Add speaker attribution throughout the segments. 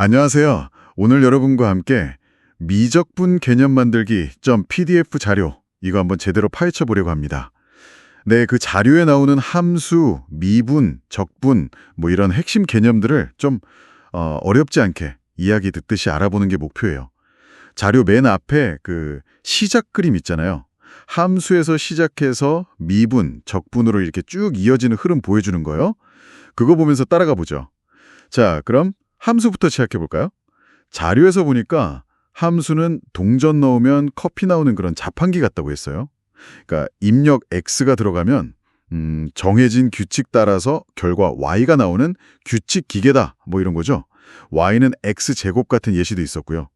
Speaker 1: 안녕하세요. 오늘 여러분과 함께 미적분 개념 만들기 .pdf 자료 이거 한번 제대로 파헤쳐 보려고 합니다. 네, 그 자료에 나오는 함수, 미분, 적분 뭐 이런 핵심 개념들을 좀 어, 어렵지 않게 이야기 듣듯이 알아보는 게 목표예요. 자료 맨 앞에 그 시작 그림 있잖아요. 함수에서 시작해서 미분, 적분으로 이렇게 쭉 이어지는 흐름 보여주는 거요. 그거 보면서 따라가 보죠. 자, 그럼 함수부터 시작해 볼까요? 자료에서 보니까 함수는 동전 넣으면 커피 나오는 그런 자판기 같다고 했어요. 그러니까 입력 x가 들어가면 음, 정해진 규칙 따라서 결과 y가 나오는 규칙 기계다. 뭐 이런 거죠. y는 x 제곱 같은 예시도 있었고요.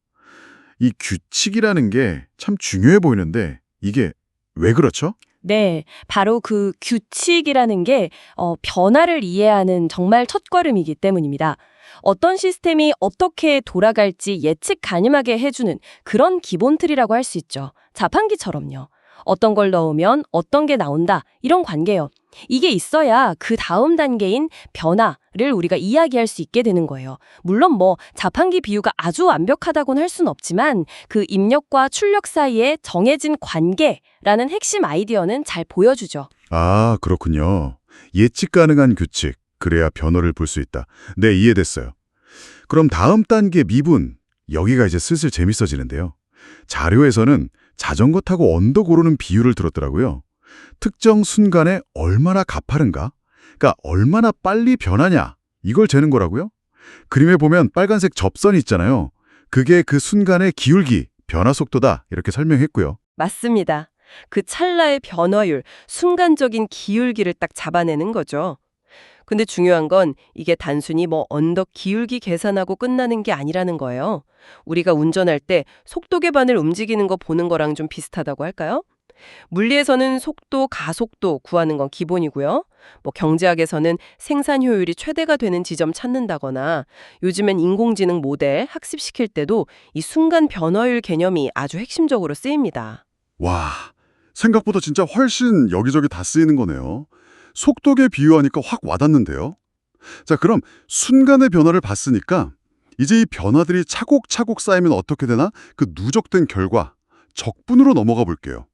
Speaker 1: 이 규칙이라는 게 참 중요해 보이는데 이게 왜 그렇죠?
Speaker 2: 네, 바로 그 규칙이라는 게 어, 변화를 이해하는 정말 첫걸음이기 때문입니다. 어떤 시스템이 어떻게 돌아갈지 예측 가능하게 해주는 그런 기본 틀이라고 할 수 있죠. 자판기처럼요. 어떤 걸 넣으면 어떤 게 나온다 이런 관계요. 이게 있어야 그 다음 단계인 변화를 우리가 이야기할 수 있게 되는 거예요. 물론 뭐 자판기 비유가 아주 완벽하다고는 할 수는 없지만 그 입력과 출력 사이에 정해진 관계라는 핵심 아이디어는 잘 보여주죠.
Speaker 1: 아, 그렇군요. 예측 가능한 규칙, 그래야 변화를 볼 수 있다. 네, 이해됐어요. 그럼 다음 단계 미분, 여기가 이제 슬슬 재밌어지는데요. 자료에서는 자전거 타고 언덕 오르는 비유를 들었더라고요. 특정 순간에 얼마나 가파른가? 그러니까 얼마나 빨리 변하냐? 이걸 재는 거라고요? 그림에 보면 빨간색 접선이 있잖아요. 그게 그 순간의 기울기, 변화 속도다. 이렇게 설명했고요.
Speaker 2: 맞습니다. 그 찰나의 변화율, 순간적인 기울기를 딱 잡아내는 거죠. 근데 중요한 건 이게 단순히 뭐 언덕 기울기 계산하고 끝나는 게 아니라는 거예요. 우리가 운전할 때 속도 계반을 움직이는 거 보는 거랑 좀 비슷하다고 할까요? 물리에서는 속도, 가속도 구하는 건 기본이고요. 뭐 경제학에서는 생산 효율이 최대가 되는 지점 찾는다거나 요즘엔 인공지능 모델 학습시킬 때도 이 순간 변화율 개념이 아주 핵심적으로 쓰입니다.
Speaker 1: 와, 생각보다 진짜 훨씬 여기저기 다 쓰이는 거네요. 속도계 비유하니까 확 와닿는데요. 자, 그럼 순간의 변화를 봤으니까 이제 이 변화들이 차곡차곡 쌓이면 어떻게 되나? 그 누적된 결과, 적분으로 넘어가 볼게요.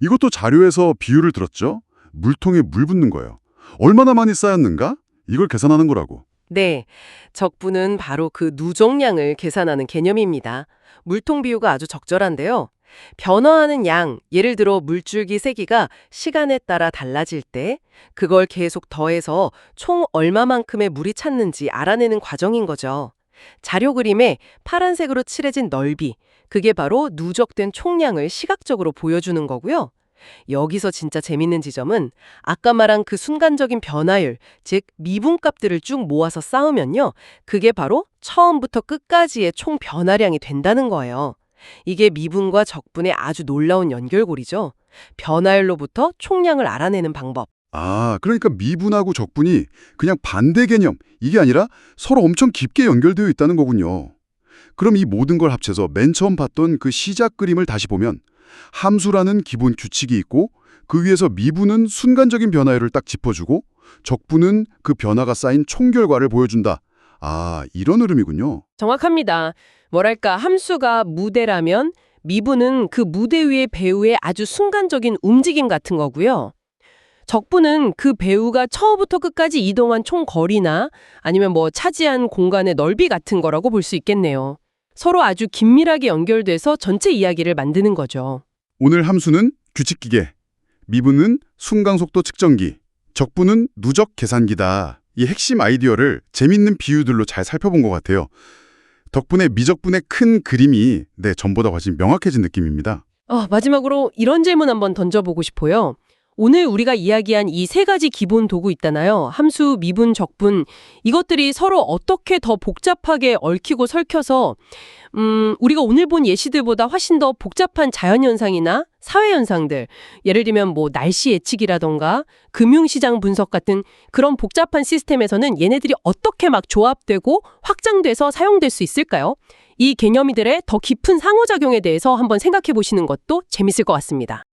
Speaker 1: 이것도 자료에서 비유를 들었죠? 물통에 물 붓는 거예요. 얼마나 많이 쌓였는가? 이걸 계산하는 거라고.
Speaker 3: 네, 적분은 바로 그 누적량을 계산하는 개념입니다. 물통 비유가 아주 적절한데요. 변화하는 양, 예를 들어 물줄기 세기가 시간에 따라 달라질 때 그걸 계속 더해서 총 얼마만큼의 물이 찼는지 알아내는 과정인 거죠. 자료 그림에 파란색으로 칠해진 넓이, 그게 바로 누적된 총량을 시각적으로 보여주는 거고요. 여기서 진짜 재밌는 지점은 아까 말한 그 순간적인 변화율, 즉 미분값들을 쭉 모아서 쌓으면요. 그게 바로 처음부터 끝까지의 총 변화량이 된다는 거예요. 이게 미분과 적분의 아주 놀라운 연결고리죠. 변화율로부터 총량을 알아내는 방법.
Speaker 1: 아, 그러니까 미분하고 적분이 그냥 반대 개념, 이게 아니라 서로 엄청 깊게 연결되어 있다는 거군요. 그럼 이 모든 걸 합쳐서 맨 처음 봤던 그 시작 그림을 다시 보면 함수라는 기본 규칙이 있고 그 위에서 미분은 순간적인 변화율을 딱 짚어주고 적분은 그 변화가 쌓인 총 결과를 보여준다. 아, 이런 흐름이군요.
Speaker 3: 정확합니다. 뭐랄까 함수가 무대라면 미분은 그 무대 위의 배우의 아주 순간적인 움직임 같은 거고요. 적분은 그 배우가 처음부터 끝까지 이동한 총 거리나 아니면 뭐 차지한 공간의 넓이 같은 거라고 볼 수 있겠네요. 서로 아주 긴밀하게 연결돼서 전체 이야기를 만드는 거죠.
Speaker 1: 오늘 함수는 규칙기계, 미분은 순간속도 측정기, 적분은 누적 계산기다. 이 핵심 아이디어를 재밌는 비유들로 잘 살펴본 것 같아요. 덕분에 미적분의 큰 그림이 네, 전보다 훨씬 명확해진 느낌입니다.
Speaker 3: 어, 마지막으로 이런 질문 한번 던져보고 싶어요. 오늘 우리가 이야기한 이 세 가지 기본 도구 있잖아요. 함수, 미분, 적분. 이것들이 서로 어떻게 더 복잡하게 얽히고 설켜서 음, 우리가 오늘 본 예시들보다 훨씬 더 복잡한 자연현상이나 사회현상들, 예를 들면 뭐 날씨 예측이라던가 금융시장 분석 같은 그런 복잡한 시스템에서는 얘네들이 어떻게 막 조합되고 확장돼서 사용될 수 있을까요? 이 개념이들의 더 깊은 상호작용에 대해서 한번 생각해 보시는 것도 재밌을 것 같습니다.